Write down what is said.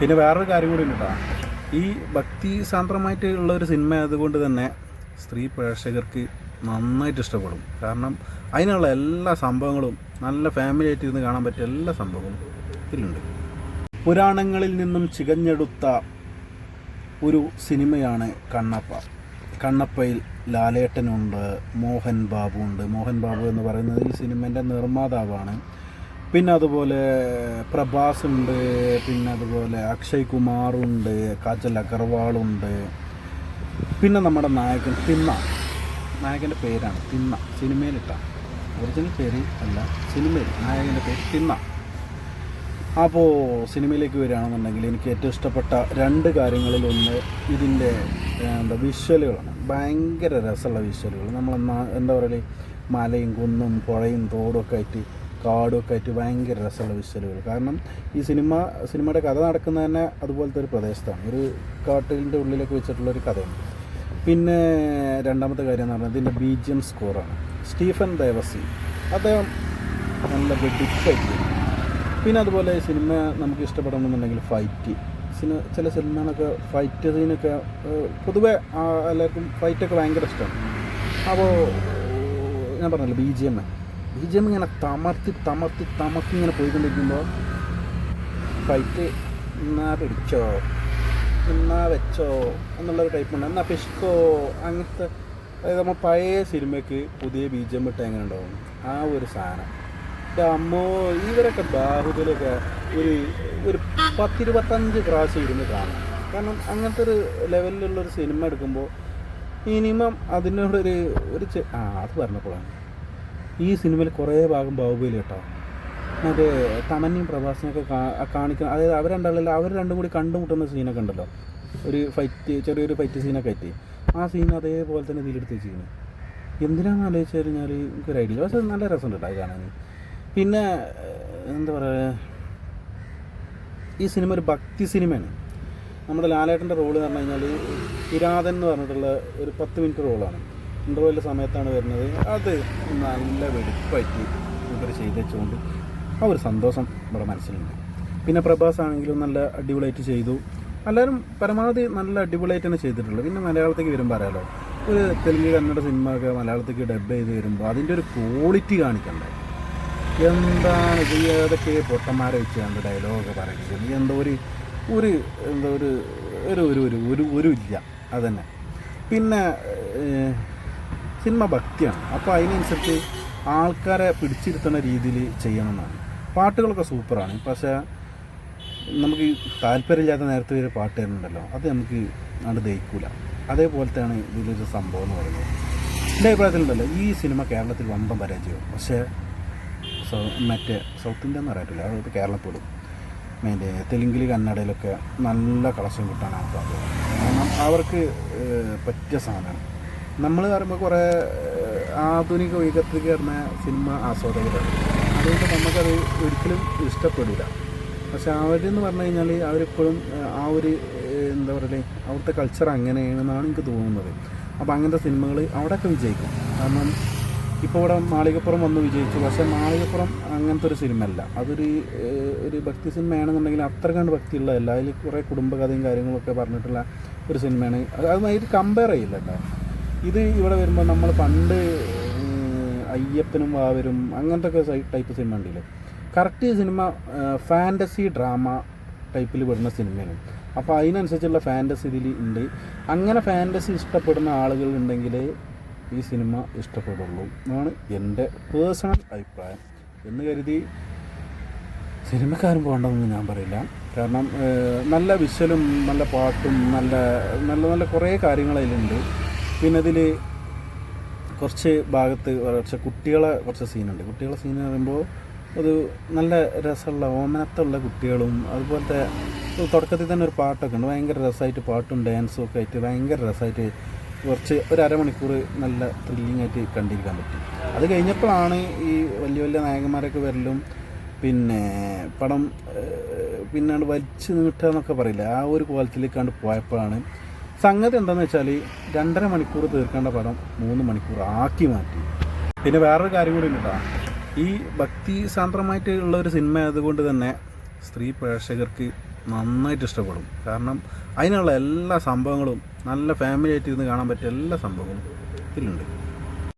പിന്നെ വേറൊരു കാര്യം കൂടി ഉണ്ട് ഈ ഭക്തി സാന്ദ്രമായിട്ട് ഒരു സിനിമ ആയതുകൊണ്ട് തന്നെ സ്ത്രീ പ്രേക്ഷകർക്ക് നന്നായിട്ട് ഇഷ്ടപ്പെടും. കാരണം അതിനുള്ള എല്ലാ സംഭവങ്ങളും നല്ല ഫാമിലി ആയിട്ട് ഇരുന്ന് കാണാൻ പറ്റിയ എല്ലാ സംഭവങ്ങളും ഇതിലുണ്ട്. പുരാണങ്ങളിൽ നിന്നും ചികഞ്ഞെടുത്ത ഒരു സിനിമയാണ് കണ്ണപ്പ. കണ്ണപ്പയിൽ ലാലേട്ടനുണ്ട് മോഹൻ ബാബു ഉണ്ട് മോഹൻ ബാബു എന്ന് പറയുന്നത് ഈ സിനിമേന്റെ നിർമ്മാതാവാണ്. പിന്നെ അതുപോലെ പ്രഭാസ് ഉണ്ട് പിന്നെ അതുപോലെ അക്ഷയ് കുമാറുണ്ട് കാജൽ അഗർവാളുണ്ട്. പിന്നെ നമ്മുടെ നായകൻ തിന്ന നായകന്റെ പേരാണ് തിന്ന സിനിമയിലിട്ട. ഒറിജിനൽ പേര് അല്ല സിനിമയിൽ നായകന്റെ പേര് തിന്ന. അപ്പോൾ സിനിമയിലേക്ക് വരികയാണെന്നുണ്ടെങ്കിൽ എനിക്ക് ഏറ്റവും ഇഷ്ടപ്പെട്ട രണ്ട് കാര്യങ്ങളിൽ ഒന്ന് ഇതിന്റെ എന്താ വിഷ്വലുകളാണ്. ഭയങ്കര രസമുള്ള വിഷ്വലുകൾ. നമ്മൾ എന്താ പറയുക മലയും കുന്നും പുഴയും തോടും ഒക്കെ ആയിട്ട് കാടും ഒക്കെ ആയിട്ട് ഭയങ്കര രസമുള്ള വിഷ്വലുകൾ കാരണം ഈ സിനിമ സിനിമയുടെ കഥ നടക്കുന്നത് തന്നെ അതുപോലത്തെ ഒരു പ്രദേശത്താണ്. ഒരു കാട്ടിന്റെ ഉള്ളിലൊക്കെ വെച്ചിട്ടുള്ള ഒരു കഥയാണ്. പിന്നെ രണ്ടാമത്തെ കാര്യം എന്ന് പറഞ്ഞാൽ ഇതിന്റെ ബി ജി എം സ്കോറാണ് സ്റ്റീഫൻ ദേവസി അദ്ദേഹം നല്ല വെടിപ്പായിട്ട് പിന്നെ അതുപോലെ സിനിമ നമുക്ക് ഇഷ്ടപ്പെടണമെന്നുണ്ടെങ്കിൽ ഫൈറ്റ് സിനിമ ചില സിനിമകളൊക്കെ ഫൈറ്റ് സീനൊക്കെ പൊതുവേ എല്ലാവർക്കും ഫൈറ്റൊക്കെ ഭയങ്കര ഇഷ്ടമാണ്. അപ്പോൾ ഞാൻ പറഞ്ഞല്ലോ ബി ജി എം ബി ഇങ്ങനെ തമർത്തി തമർത്തി തമർത്തി ഇങ്ങനെ പോയിക്കൊണ്ടിരിക്കുമ്പോൾ ഫൈറ്റ് എന്നാ പിടിച്ചോ? എന്നാ വെച്ചോ? എന്നുള്ളൊരു ടൈപ്പുണ്ട് എന്നാ പിഷ്കോ അങ്ങനത്തെ അതായത് നമ്മൾ പഴയ സിനിമയ്ക്ക് പുതിയ ബി ജി എം ഇട്ട് എങ്ങനെ ഉണ്ടാവും? ആ ഒരു സാധനം. അമ്മോ ഇവരൊക്കെ ബാഹുബലിയൊക്കെ ഒരു ഒരു പത്തിരുപത്തഞ്ച് പ്രാവശ്യം ഇരുന്ന് കാണാം. കാരണം അങ്ങനത്തെ ഒരു ലെവലിലുള്ള ഒരു സിനിമ എടുക്കുമ്പോൾ മിനിമം അതിനോടൊരു ഒരു ആ അത് പറഞ്ഞപ്പോഴാണ് ഈ സിനിമയിൽ കുറേ ഭാഗം ബാഹുബലി കേട്ടോ. മറ്റേ തമന്നയും പ്രഭാസിനെയൊക്കെ കാണിക്കുന്ന അതായത് അവർ രണ്ടാളല്ല അവർ രണ്ടും കൂടി കണ്ടുമുട്ടുന്ന സീനൊക്കെ ഉണ്ടല്ലോ. ഒരു ഫൈറ്റ് ചെറിയൊരു ഫൈറ്റ് സീനൊക്കെ ആയിട്ട്. ആ സീൻ അതേപോലെ തന്നെ ഇതിലെടുത്ത് വെച്ചിരിക്കുന്നത് എന്തിനാണെന്ന് ആലോചിച്ച് കഴിഞ്ഞാൽ എനിക്കൊരു ഐഡിയ പക്ഷേ നല്ല രസമുണ്ട് കേട്ടോ അത് കാണാൻ. പിന്നെ എന്താ പറയുക ഈ സിനിമ ഒരു ഭക്തി സിനിമയാണ്. നമ്മുടെ ലാലേട്ടന്റെ റോൾ എന്ന് പറഞ്ഞു കഴിഞ്ഞാൽ കിരാതൻ എന്ന് പറഞ്ഞിട്ടുള്ള ഒരു പത്ത് മിനിറ്റ് റോളാണ്. ഇന്റർവെല്ലിന്റെ സമയത്താണ് വരുന്നത്. അത് നല്ല വെടുപ്പായിട്ട് ഇവർ ചെയ്തുവെച്ചുകൊണ്ട് ആ ഒരു സന്തോഷം ഇവിടെ മനസ്സിലുണ്ട്. പിന്നെ പ്രഭാസ് ആണെങ്കിലും നല്ല അടിപൊളിയായിട്ട് ചെയ്തു. എല്ലാവരും പരമാവധി നല്ല അടിപൊളിയായിട്ട് തന്നെ ചെയ്തിട്ടുള്ളൂ. പിന്നെ മലയാളത്തേക്ക് വരുമ്പോൾ അറിയാലോ ഒരു തെലുങ്ക് കന്നഡ സിനിമ ഒക്കെ മലയാളത്തേക്ക് ഡബ് ചെയ്ത് വരുമ്പോൾ അതിന്റെ ഒരു ക്വാളിറ്റി കാണിക്കണ്ടേ? എന്താണ് ഇത്? ഏതൊക്കെ പൊട്ടന്മാരെ വെച്ച് കണ്ട് ഡയലോഗൊക്കെ പറയുന്നത് എന്തോ ഒരു ഒരു എന്താ ഒരു ഒരു ഒരു ഒരു ഒരു ഇല്ല. അതന്നെ. പിന്നെ സിനിമ ഭക്തിയാണ്. അപ്പോൾ അതിനനുസരിച്ച് ആൾക്കാരെ പിടിച്ചിരുത്തുന്ന രീതിയിൽ ചെയ്യണമെന്നാണ്. പാട്ടുകളൊക്കെ സൂപ്പറാണ്. പക്ഷേ നമുക്ക് താല്പര്യമില്ലാത്ത നേരത്തെ ഒരു പാട്ട് തരുന്നുണ്ടല്ലോ അത് നമുക്ക് അത് ദഹിക്കൂല. അതേപോലത്തെയാണ് ഇതിലൊരു സംഭവം എന്ന് പറയുന്നത്. എന്റെ അഭിപ്രായത്തിലുണ്ടല്ലോ ഈ സിനിമ കേരളത്തിൽ വമ്പം പരാജയം പക്ഷേ സൗ മറ്റേ സൗത്ത് ഇന്ത്യ എന്ന് പറയത്തില്ല അതായത് കേരളത്തിലും. മറ്റേ തെലുങ്കിൽ കന്നഡയിലൊക്കെ നല്ല കളക്ഷൻ കിട്ടാനാണ് അവർക്ക് പറ്റിയ സാധനമാണ്. നമ്മൾ പറയുമ്പോൾ കുറേ ആധുനിക യുഗത്തിൽ കയറുന്ന സിനിമ ആസ്വാദകരാണ് അതുകൊണ്ട് നമുക്കത് ഒരിക്കലും ഇഷ്ടപ്പെടില്ല. പക്ഷെ അവരെന്ന് പറഞ്ഞു കഴിഞ്ഞാൽ അവരിപ്പോഴും ആ ഒരു എന്താ പറയുക അവിടുത്തെ കൾച്ചർ അങ്ങനെയാണെന്നാണ് എനിക്ക് തോന്നുന്നത്. അപ്പോൾ അങ്ങനത്തെ സിനിമകൾ അവിടെയൊക്കെ വിജയിക്കും. കാരണം ഇപ്പോൾ ഇവിടെ മാളികപ്പുറം വന്ന് വിജയിച്ചു. പക്ഷേ മാളികപ്പുറം അങ്ങനത്തെ ഒരു സിനിമ അല്ല അതൊരു ഒരു ഭക്തി സിനിമയാണെന്നുണ്ടെങ്കിൽ അത്ര കണ്ട് ഭക്തിയുള്ളതല്ല അതിൽ കുറേ കുടുംബകഥയും കാര്യങ്ങളൊക്കെ പറഞ്ഞിട്ടുള്ള ഒരു സിനിമയാണ്. അത് അതുമായിട്ട് കമ്പയർ ചെയ്യില്ല കേട്ടോ. ഇത് ഇവിടെ വരുമ്പോൾ നമ്മൾ പണ്ട് അയ്യപ്പനും വാവരും അങ്ങനത്തെ ഒക്കെ ടൈപ്പ് സിനിമ ഉണ്ടല്ലോ. കറക്റ്റ് സിനിമ ഫാന്റസി ഡ്രാമ ടൈപ്പിൽ വരുന്ന സിനിമയാണ് അപ്പോൾ അതിനനുസരിച്ചുള്ള ഫാന്റസി ഇതിൽ ഉണ്ട് അങ്ങനെ ഫാന്റസി ഇഷ്ടപ്പെടുന്ന ആളുകൾ ഉണ്ടെങ്കിൽ ഈ സിനിമ ഇഷ്ടപ്പെടുള്ളൂ. എന്നാണ് എന്റെ പേഴ്സണൽ അഭിപ്രായം. എന്ന് കരുതി സിനിമക്കാരും പോകണമെന്ന് ഞാൻ പറയില്ല. കാരണം നല്ല വിഷ്വലും നല്ല പാട്ടും നല്ല നല്ല നല്ല കുറേ കാര്യങ്ങൾ അതിലുണ്ട്. പിന്നെ ഇതിൽ കുറച്ച് ഭാഗത്ത് കുറച്ച് കുട്ടികളെ കുറച്ച് സീനുണ്ട്. കുട്ടികളെ സീൻ പറയുമ്പോൾ ഒരു നല്ല രസമുള്ള ഓമനത്തുള്ള കുട്ടികളും അതുപോലത്തെ തുടക്കത്തിൽ തന്നെ ഒരു പാട്ടൊക്കെ ഉണ്ട്. ഭയങ്കര രസമായിട്ട് പാട്ടും ഡാൻസും ഒക്കെ ആയിട്ട് ഭയങ്കര രസമായിട്ട് കുറച്ച് ഒരു അരമണിക്കൂർ നല്ല ത്രില്ലിംഗ് ആയിട്ട് കണ്ടിരിക്കാൻ പറ്റും. അത് കഴിഞ്ഞപ്പോഴാണ് ഈ വലിയ വലിയ നായകന്മാരൊക്കെ വരലും പിന്നെ പടം പിന്നെ വലിച്ചു നീട്ടുക എന്നൊക്കെ പറയില്ല? ആ ഒരു കോലത്തിലേക്കാണ്ട് പോയപ്പോഴാണ് സംഗതി എന്താണെന്ന് വെച്ചാൽ രണ്ടര മണിക്കൂർ തീർക്കേണ്ട പടം മൂന്ന് മണിക്കൂർ ആക്കി മാറ്റി. പിന്നെ വേറൊരു കാര്യം കൂടി ഉണ്ട് ഈ ഭക്തി സാന്ദ്രമായിട്ട് ഉള്ള ഒരു സിനിമ ആയതുകൊണ്ട് തന്നെ സ്ത്രീ പ്രേക്ഷകർക്ക് നന്നായിട്ട് ഇഷ്ടപ്പെടും. കാരണം അതിനുള്ള എല്ലാ സംഭവങ്ങളും നല്ല ഫാമിലി ആയിട്ട് ഇരുന്ന് കാണാൻ പറ്റിയ എല്ലാ സംഭവങ്ങളും ഇതിലുണ്ട്.